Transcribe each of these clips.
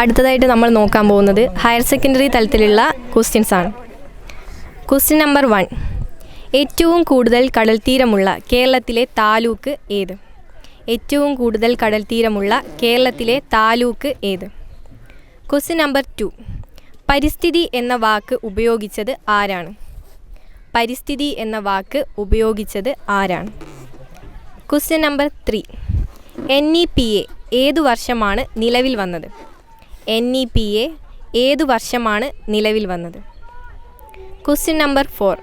അടുത്തതായിട്ട് നമ്മൾ നോക്കാൻ പോകുന്നത് ഹയർ സെക്കൻഡറി തലത്തിലുള്ള ക്വസ്റ്റ്യൻസ് ആണ്. ക്വസ്റ്റ്യൻ നമ്പർ വൺ ഏറ്റവും കൂടുതൽ കടൽ തീരമുള്ള കേരളത്തിലെ താലൂക്ക് ഏത്? ഏറ്റവും കൂടുതൽ കടൽ തീരമുള്ള കേരളത്തിലെ താലൂക്ക് ഏത്? ക്വസ്റ്റ്യൻ നമ്പർ ടു പരിസ്ഥിതി എന്ന വാക്ക് ഉപയോഗിച്ചത് ആരാണ്? പരിസ്ഥിതി എന്ന വാക്ക് ഉപയോഗിച്ചത് ആരാണ്? Question number three N E P A ഏതു വർഷമാണ് നിലവിൽ വന്നത്? എൻ ഇ പി എ ഏതു വർഷമാണ് നിലവിൽ വന്നത്? Question number four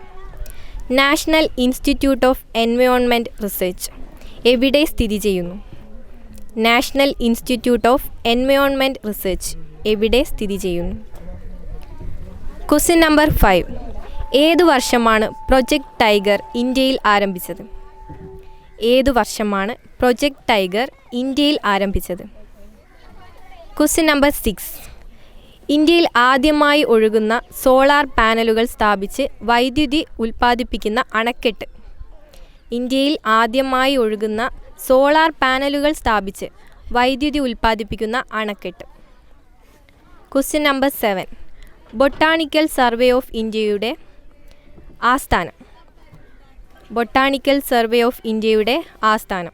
national institute of environment research എവിടെ സ്ഥിതി ചെയ്യുന്നു? National institute of environment research എവിടെ സ്ഥിതി ചെയ്യുന്നു? ക്വസ്റ്റ്യൻ നമ്പർ ഫൈവ് ഏതു വർഷമാണ് പ്രൊജക്ട് ടൈഗർ ഇന്ത്യയിൽ ആരംഭിച്ചത്? ഏതു വർഷമാണ് പ്രൊജക്ട് ടൈഗർ ഇന്ത്യയിൽ ആരംഭിച്ചത്? ക്വസ്റ്റ്യൻ നമ്പർ സിക്സ് ഇന്ത്യയിൽ ആദ്യമായി ഒഴുകുന്ന സോളാർ പാനലുകൾ സ്ഥാപിച്ച് വൈദ്യുതി ഉൽപ്പാദിപ്പിക്കുന്ന അണക്കെട്ട്. ഇന്ത്യയിൽ ആദ്യമായി ഒഴുകുന്ന സോളാർ പാനലുകൾ സ്ഥാപിച്ച് വൈദ്യുതി ഉൽപ്പാദിപ്പിക്കുന്ന അണക്കെട്ട്. Question number seven botanical survey of ഇന്ത്യയുടെ ആസ്ഥാനം. ബൊട്ടാണിക്കൽ സർവേ ഓഫ് ഇന്ത്യയുടെ ആസ്ഥാനം.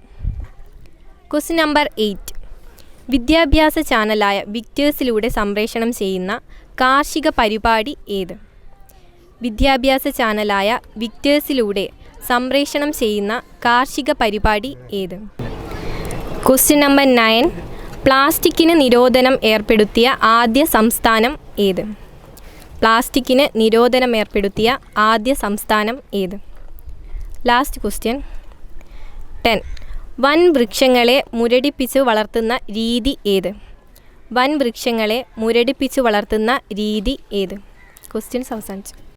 ക്വസ്റ്റ്യൻ നമ്പർ എയ്റ്റ് വിദ്യാഭ്യാസ ചാനലായ വിക്റ്റേഴ്സിലൂടെ സംപ്രേഷണം ചെയ്യുന്ന കാർഷിക പരിപാടി ഏത്? വിദ്യാഭ്യാസ ചാനലായ വിക്റ്റേഴ്സിലൂടെ സംപ്രേഷണം ചെയ്യുന്ന കാർഷിക പരിപാടി ഏത്? Question number nine. പ്ലാസ്റ്റിക്കിന് നിരോധനം ഏർപ്പെടുത്തിയ ആദ്യ സംസ്ഥാനം ഏത്? പ്ലാസ്റ്റിക്കിന് നിരോധനം ഏർപ്പെടുത്തിയ ആദ്യ സംസ്ഥാനം ഏത്? Last question. ടെൻ. വൻ വൃക്ഷങ്ങളെ മുരടിപ്പിച്ച് വളർത്തുന്ന രീതി ഏത്? വൻ വൃക്ഷങ്ങളെ മുരടിപ്പിച്ച് വളർത്തുന്ന രീതി ഏത്? ക്വസ്റ്റ്യൻസ് അവസാനിച്ചു.